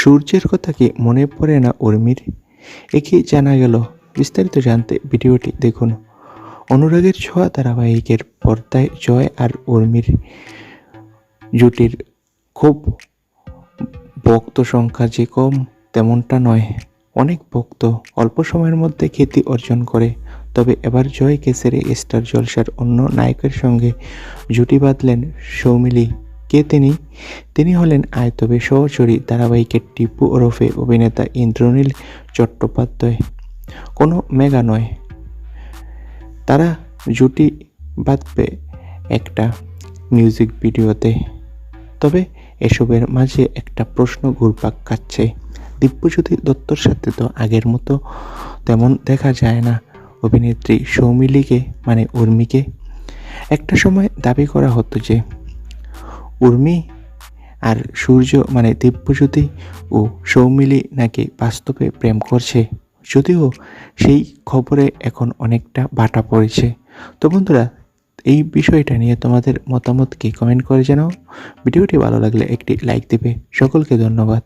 সূর্যের কথা কি মনে পড়ে না উর্মির? একই জানা গেল। বিস্তারিত জানতে ভিডিওটি দেখুন। অনুরাগের ছোঁয়া ধারাবাহিকের পর্দায় জয় আর উর্মির জুটির খুব ভক্ত সংখ্যা যে কম, তেমনটা নয়। অনেক ভক্ত অল্প সময়ের মধ্যে খ্যাতি অর্জন করে, তবে এবার জয় কেসেরে স্টার জলসার অন্য নায়কের সঙ্গে জুটি বাঁধলেন সৌমিলি। কে তিনি? তিনি হলেন আয়তবে সহচরী ধারাবাহিকের টিপু ওরফে অভিনেতা ইন্দ্রনীল চট্টোপাধ্যায়। কোনো মেগা নয়। তারা জুটি বাঁধবে একটা মিউজিক ভিডিওতে। তবে এসবের মাঝে একটা প্রশ্ন ঘুরপাক খাচ্ছে। দিব্যজ্যোতি দত্তর সাথে তো আগের মতো তেমন দেখা যায় না। অভিনেত্রী সৌমিলিকে মানে উর্মিকে, একটা সময় দাবি করা হতো যে উর্মি আর সূর্য মানে দিব্যজ্যোতি ও সৌমিলি নাকি বাস্তবে প্রেম করছে। যদিও সেই খবরে এখন অনেকটা বাটা পড়েছে। তো বন্ধুরা, এই বিষয়টা নিয়ে তোমাদের মতামত কি কমেন্ট করে জানাও। ভিডিওটি ভালো লাগলে একটি লাইক দেবে। সকলকে ধন্যবাদ।